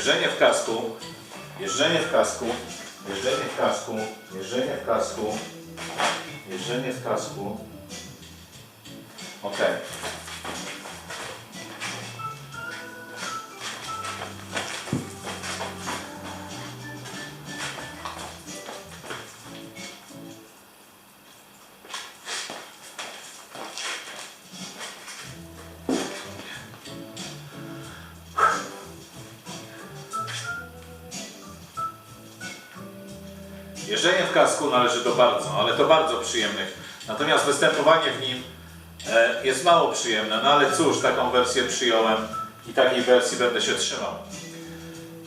Jeżdżenie w kasku, jeżdżenie w kasku, jeżdżenie w kasku, jeżdżenie w kasku, jeżdżenie w kasku. Okej. Jeżdżenie w kasku należy do bardzo, ale to bardzo przyjemnych. Natomiast występowanie w nim e, jest mało przyjemne. No ale cóż, taką wersję przyjąłem i takiej wersji będę się trzymał.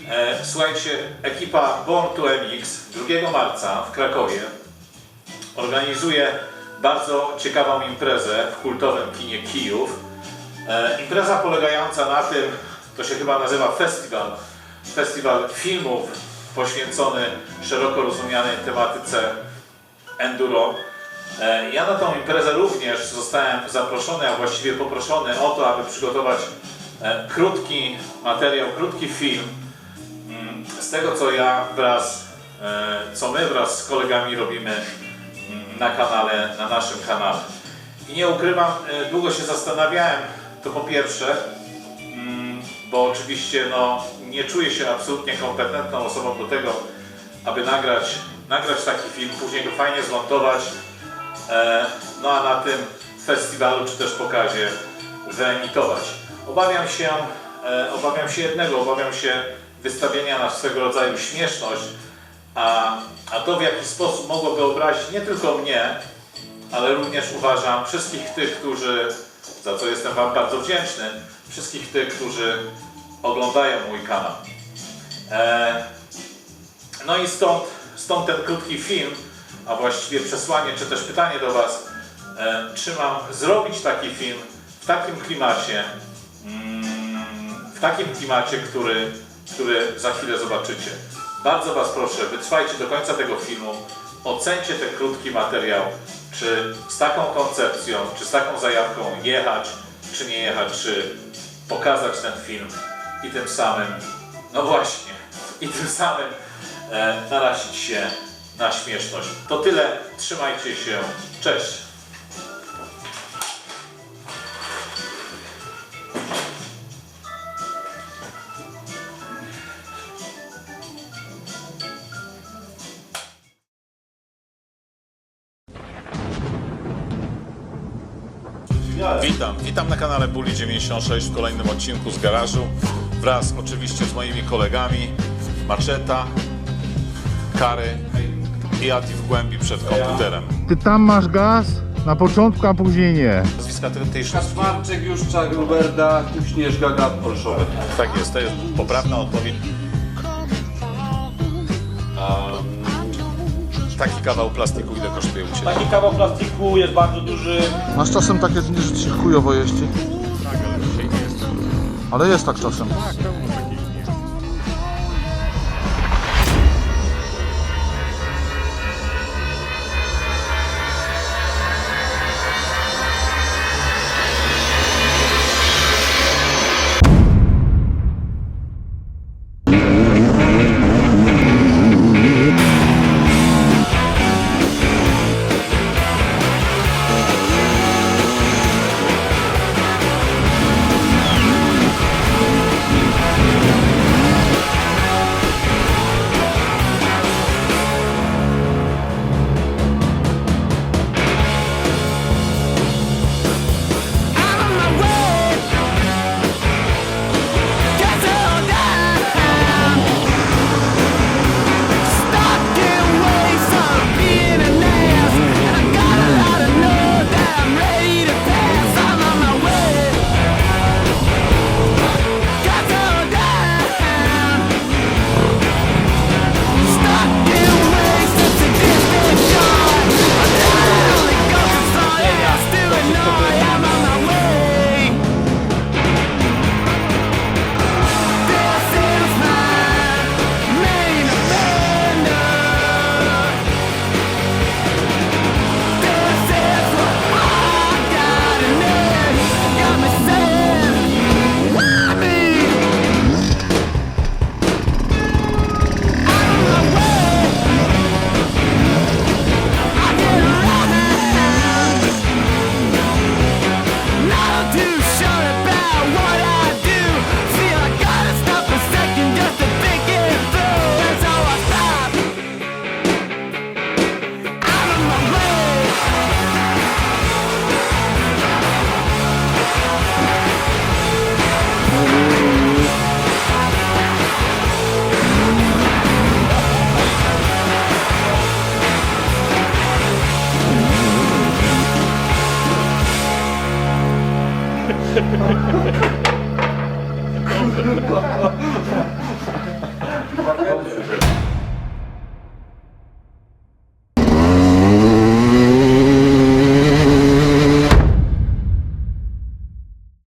E, słuchajcie, ekipa Born to MX 2 marca w Krakowie organizuje bardzo ciekawą imprezę w kultowym kinie Kijów. E, impreza polegająca na tym, to się chyba nazywa festiwal, festiwal filmów poświęcony szeroko rozumianej tematyce enduro. E, Ja na tą imprezę również zostałem zaproszony, a właściwie poproszony o to, aby przygotować e, krótki materiał, krótki film mm, z tego, co ja wraz, e, co my wraz z kolegami robimy mm, na kanale, na naszym kanale. I nie ukrywam, długo się zastanawiałem, to po pierwsze, bo oczywiście no, nie czuję się absolutnie kompetentną osobą do tego, aby nagrać, nagrać taki film, później go fajnie zmontować, e, no a na tym festiwalu czy też pokazie wyemitować. Obawiam się, e, obawiam się jednego, obawiam się wystawienia na swego rodzaju śmieszność, a, a to w jaki sposób mogłoby obrazić nie tylko mnie, ale również uważam wszystkich tych, którzy, za co jestem Wam bardzo wdzięczny, wszystkich tych, którzy oglądają mój kanał. E, no i stąd, stąd ten krótki film, a właściwie przesłanie, czy też pytanie do Was, e, czy mam zrobić taki film w takim klimacie, mm, w takim klimacie, który, który za chwilę zobaczycie. Bardzo Was proszę, wytrwajcie do końca tego filmu, ocencie ten krótki materiał, czy z taką koncepcją, czy z taką zajawką jechać, czy nie jechać, czy pokazać ten film i tym samym, no właśnie, i tym samym e, narazić się na śmieszność. To tyle, trzymajcie się, cześć! Witam, witam na kanale Bully 96 w kolejnym odcinku z garażu wraz oczywiście z moimi kolegami Maczeta, Kary i Ati w głębi przed komputerem. Ty tam masz gaz na początku, a później nie. Nazwiska tej, tej szóstki. Marczek, Juszczak, Ruberda, Kuśnierz, Gaga, Olszowy. Tak jest, to jest poprawna odpowiedź. Taki kawał plastiku ile kosztuje u Ciebie? Taki kawał plastiku jest bardzo duży. Masz czasem takie dni, że ci się chujowo jeździ? Ale jest tak czasem. do.